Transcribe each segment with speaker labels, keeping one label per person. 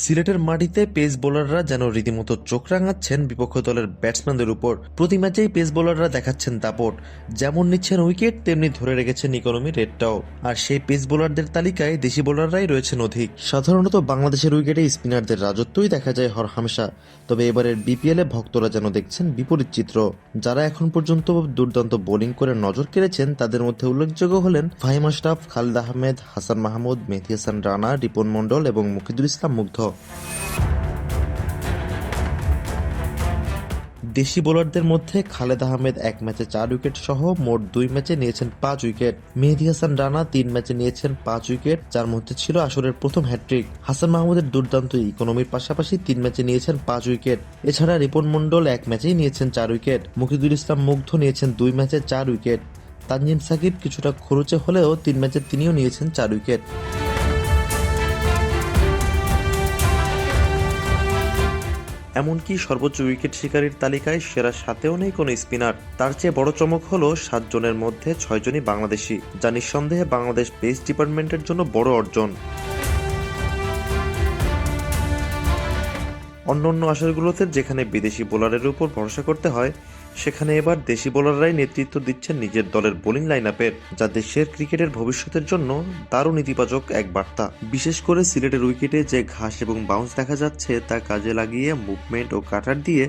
Speaker 1: সিলেটের মাটিতে পেস বোলাররা যেন রীতিমতো চোখ রাঙাচ্ছেন বিপক্ষ দলের ব্যাটসম্যানদের উপর। প্রতি ম্যাচেই পেস বোলাররা দেখাচ্ছেন দাপট। যেমন নিচ্ছেন উইকেট, তেমনি ধরে রেখেছেন ইকোনমি রেটটাও আর সেই পেস বোলারদের তালিকায় দেশি বোলাররাই রয়েছেন অধিক। সাধারণত বাংলাদেশের উইকেটে স্পিনারদের রাজত্বই দেখা যায় হর হামেশা। তবে এবারের বিপিএলে ভক্তরা যেন দেখছেন বিপরীত চিত্র। যারা এখন পর্যন্ত দুর্দান্ত বোলিং করে নজর কেড়েছেন, তাদের মধ্যে উল্লেখযোগ্য হলেন ফাহিম আশরাফ, খালিদ আহমেদ, হাসান মাহমুদ মেহদি হাসান রানা, রিপন মণ্ডল এবং মুখিদুল ইসলাম মুগ্ধ। দেশি বোলারদের মধ্যে খালেদ আহমেদ এক ম্যাচে চার উইকেট সহ মোট দুই ম্যাচে নিয়েছেন পাঁচ উইকেট। মেহেদি হাসান রানা তিন ম্যাচে নিয়েছেন পাঁচ উইকেট, যার মধ্যে ছিল আসরের প্রথম হ্যাট্রিক হাসান মাহমুদের দুর্দান্ত ইকোনমির পাশাপাশি তিন ম্যাচে নিয়েছেন পাঁচ উইকেট। এছাড়া রিপন মন্ডল এক ম্যাচেই নিয়েছেন চার উইকেট। মুখিদুল ইসলাম মুগ্ধ নিয়েছেন দুই ম্যাচে চার উইকেট। তানজিম সাকিব কিছুটা খরচে হলেও তিন ম্যাচে তিনিও নিয়েছেন চার উইকেট। এমনকি সর্বোচ্চ উইকেট শিকারীর তালিকায় সেরা সাথেও নেই কোনো স্পিনার। তার চেয়ে বড় চমক হলো সাতজনের মধ্যে ছয়জনই বাংলাদেশি, যা নিঃসন্দেহে বাংলাদেশ পেস ডিপার্টমেন্টের জন্য বড় অর্জন। অন্যান্য আসরগুলোতে যেখানে বিদেশি বোলারের উপর ভরসা করতে হয়, সেখানে এবার দেশি বোলাররাই নেতৃত্ব দিচ্ছেন নিজের দলের বোলিং লাইন আপের যা দেশের ক্রিকেটের ভবিষ্যতের জন্য দারুণ ইতিবাচক এক বার্তা। বিশেষ করে সিলেটের উইকেটে যে ঘাস এবং বাউন্স দেখা যাচ্ছে, তা কাজে লাগিয়ে মুভমেন্ট ও কাটার দিয়ে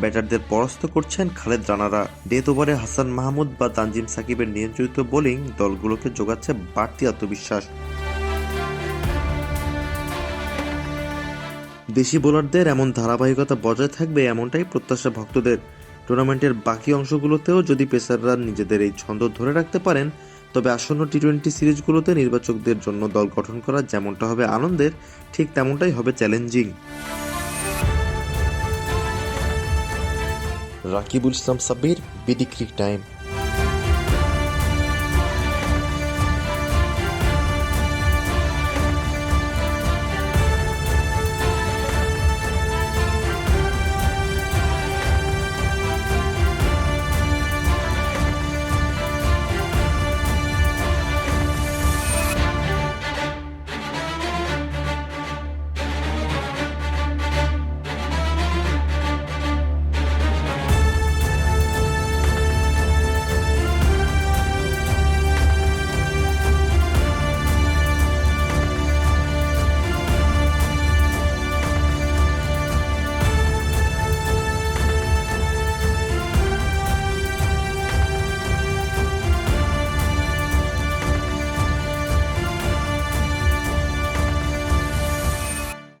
Speaker 1: ব্যাটারদের পরাস্ত করছেন খালেদ রানারা। ডেথ ওভারে হাসান মাহমুদ বা তানজিম সাকিবের নিয়ন্ত্রিত বোলিং দলগুলোকে যোগাচ্ছে বাড়তি আত্মবিশ্বাস। দেশি বোলারদের এমন ধারাবাহিকতা বজায় থাকবে এমনটাই প্রত্যাশা ভক্তদের। টুর্নামেন্টের বাকি অংশগুলোতেও যদি পেসাররা নিজেদের এই ছন্দ ধরে রাখতে পারেন, তবে আসন্ন টি টোয়েন্টি সিরিজগুলোতে নির্বাচকদের জন্য দল গঠন করা যেমনটা হবে আনন্দের, ঠিক তেমনটাই হবে challenging. Rakibul Islam Sabbir, BD cric time.